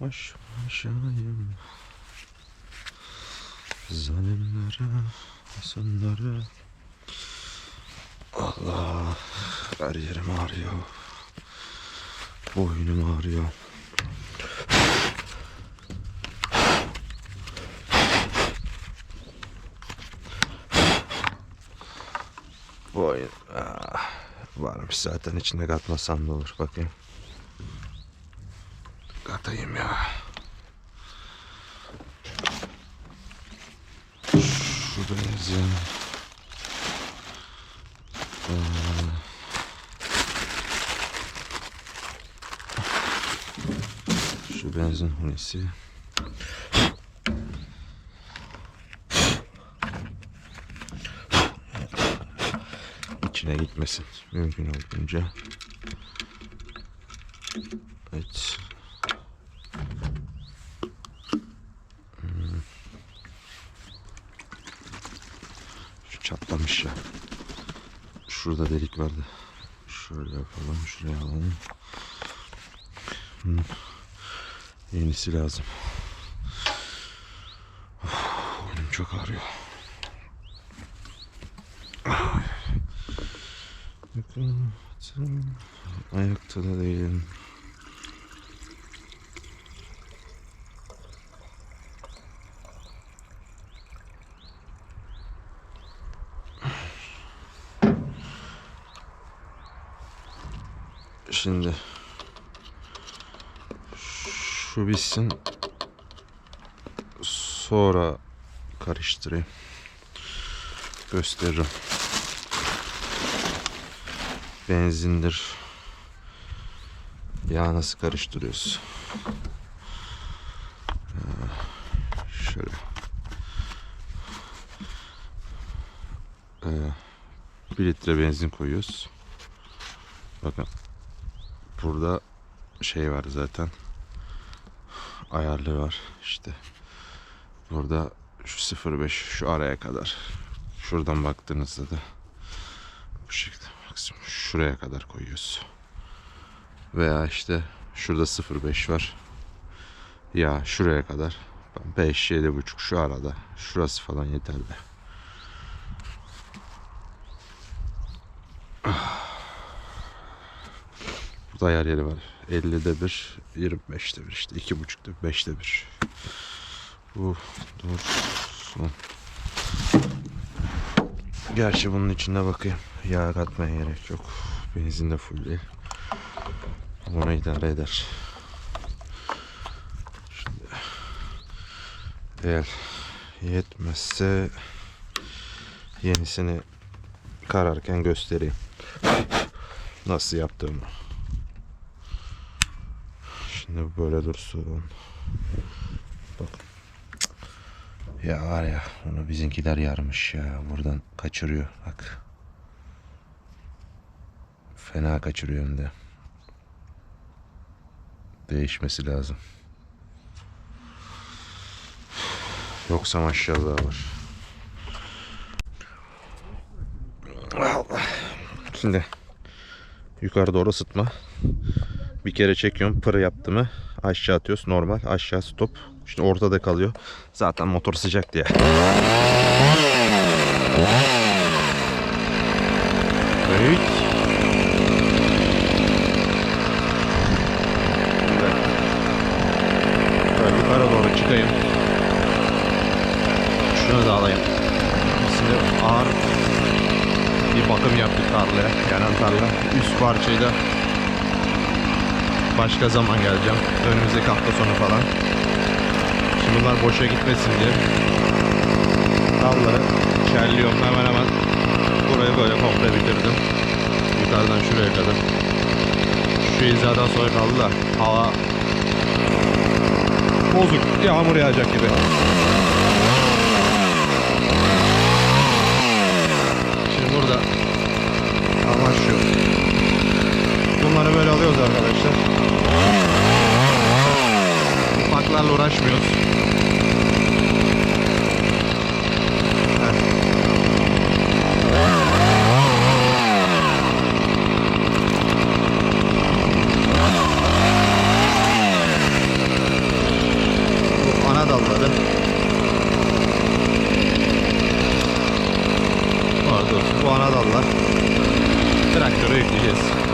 Baş başayım. Zalimlere, hasanlara Allah Her yerim ağrıyor. Boynum ağrıyor. Boyun ah, Varmış zaten içine katmasam da olur bakayım Katayım ya Şu benzin Ee, Şu benzin hunisi içine gitmesin mümkün olduğunca. Evet. Şu çatlamış ya. Şurada delik vardı. Şöyle yapalım. Şuraya alalım. Yenisi lazım. Of, boynum çok ağrıyor. Ayakta da değilim. Şimdi şu bitsin sonra karıştırayım. Gösteririm. Benzindir. Yağ nasıl karıştırıyoruz şöyle. Ee, bir litre benzin koyuyoruz. Bakın burada şey var zaten ayarlı var işte. Burada şu 05 şu araya kadar. Şuradan baktığınızda da bu şekilde maksimum şuraya kadar koyuyoruz. Veya işte şurada 05 var. Ya şuraya kadar. 5 buçuk şu arada. Şurası falan yeterli. Burada ayar yeri var. 50'de bir, 25'te bir işte. 2.5'te 5'te bir. Bu dursun. Gerçi bunun içinde bakayım. Yağ katmaya gerek yok. Benzin de full değil. Bunu idare eder. Şimdi eğer yetmezse yenisini kararken göstereyim. Nasıl yaptığımı. Şimdi böyle dursun. Bak. Ya var ya onu bizimkiler yarmış ya. Buradan kaçırıyor bak. Fena kaçırıyor hem de. Değişmesi lazım. Yoksa maşallah var. Allah. Şimdi yukarı doğru ısıtma. Bir kere çekiyorum pır yaptı mı aşağı atıyoruz normal aşağı stop. Şimdi ortada kalıyor. Zaten motor sıcak diye. Evet. Böyle yukarı doğru çıkayım. Şunu da alayım. Şimdi ağır bir bakım yaptık tarlaya. Yanan tarla. Üst parçayı da başka zaman geleceğim. Önümüzdeki hafta sonu falan. Şimdi bunlar boşa gitmesin diye dalları çerliyorum hemen hemen burayı böyle komple bitirdim. Yukarıdan şuraya kadar. Şu hizadan sonra kaldı da hava bozuk. Yağmur yağacak gibi. Şimdi burada amaç şu. Bunları böyle alıyoruz arkadaşlar. Ufaklarla uğraşmıyoruz. dalları. Pardon bu ana dallar. Traktörü yükleyeceğiz.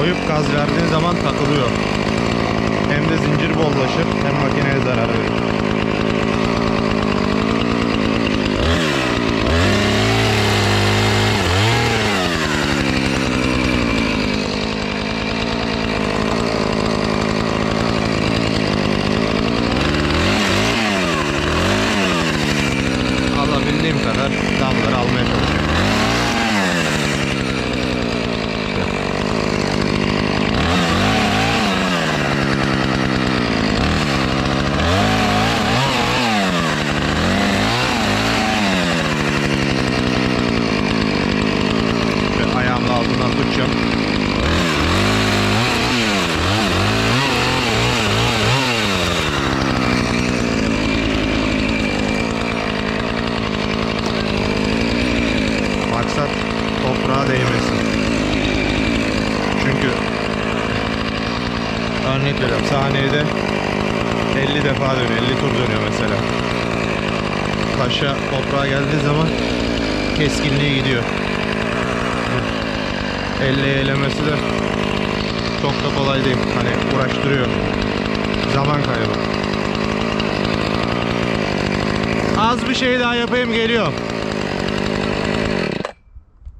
Koyup gaz verdiğin zaman takılıyor. Hem de zincir bollaşır hem makineye zarar verir. Toprağa değmesin. Çünkü örnek veriyorum saniyede 50 defa dönüyor, 50 tur dönüyor mesela. Taşa toprağa geldiği zaman keskinliği gidiyor. Elle elemesi de çok da kolay değil. Hani uğraştırıyor. Zaman kaybı. Az bir şey daha yapayım geliyor.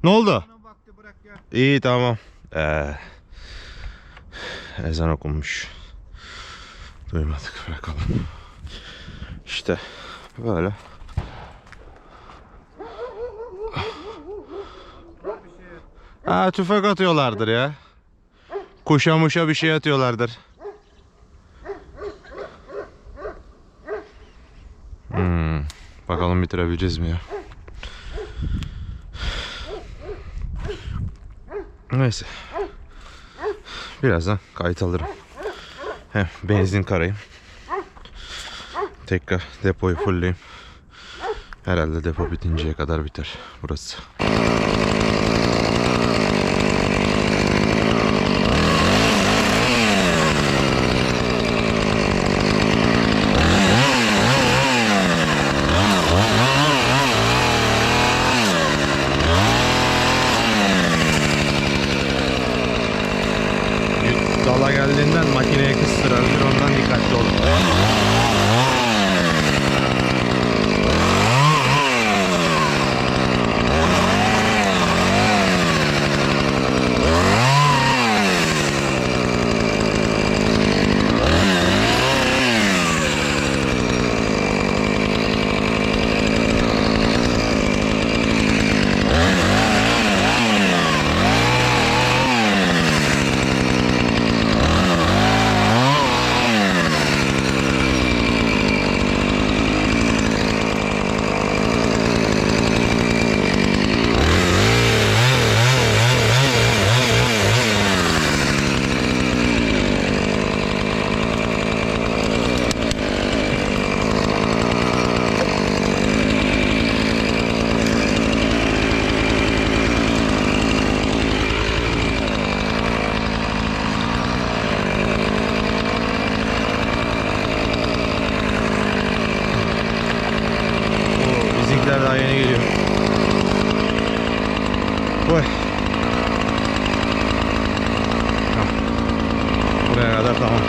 Ne oldu? İyi tamam. Ee, ezan okunmuş. Duymadık bırakalım. İşte böyle. Ha tüfek atıyorlardır ya. Kuşa muşa bir şey atıyorlardır. Hmm, bakalım bitirebileceğiz mi ya? Neyse. Birazdan kayıt alırım. Hem benzin karayım. Tekrar depoyu fullleyeyim. Herhalde depo bitinceye kadar biter burası. Oy. Tamam. Buraya kadar tamam.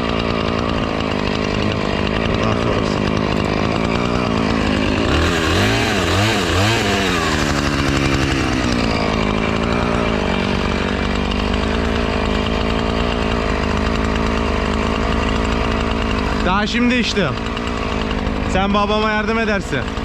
Buradan. Daha şimdi işte. Sen babama yardım edersin.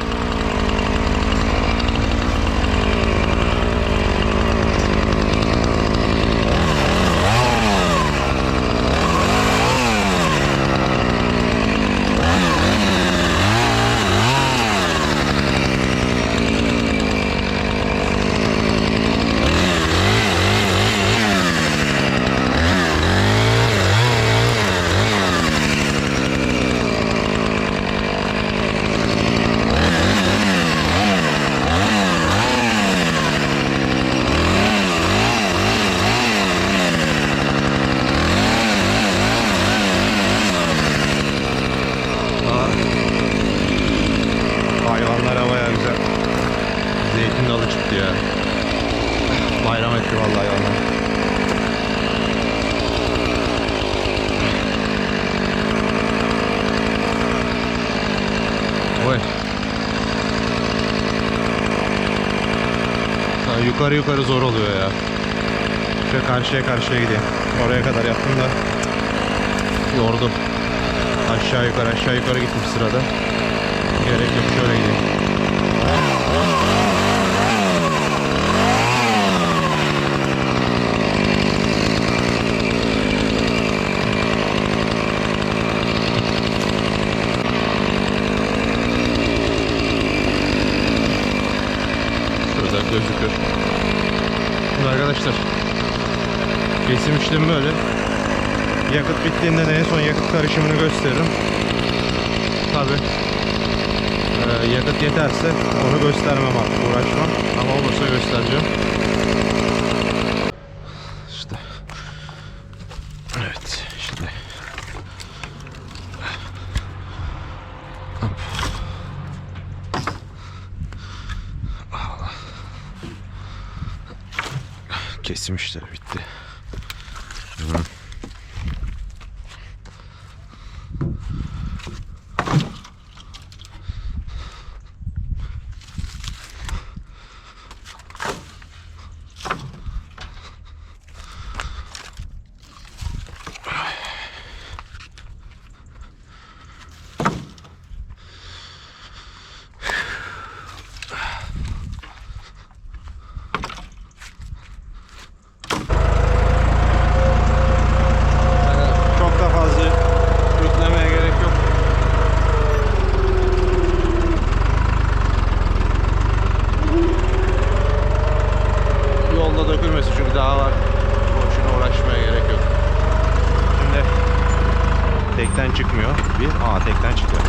Yukarı yukarı zor oluyor ya. Şöyle karşıya karşıya gideyim. Oraya kadar yaptım da yordu. Aşağı yukarı aşağı yukarı gittim sırada. Gerek yok şöyle gideyim. Şurada gözüküyor. Şimdi arkadaşlar işlemi böyle. Yakıt bittiğinde de en son yakıt karışımını gösteririm. Tabi. yakıt yeterse onu göstermem artık uğraşmam. Ama olursa göstereceğim. İşte. Evet şimdi. Hop. Kesim işleri bitti. Hı. Yani çok da fazla yüklemeye gerek yok. Yolda dökülmesin çünkü daha var. Boşuna uğraşmaya gerek yok. Şimdi tekten çıkmıyor. Bir, aa tekten çıkıyor.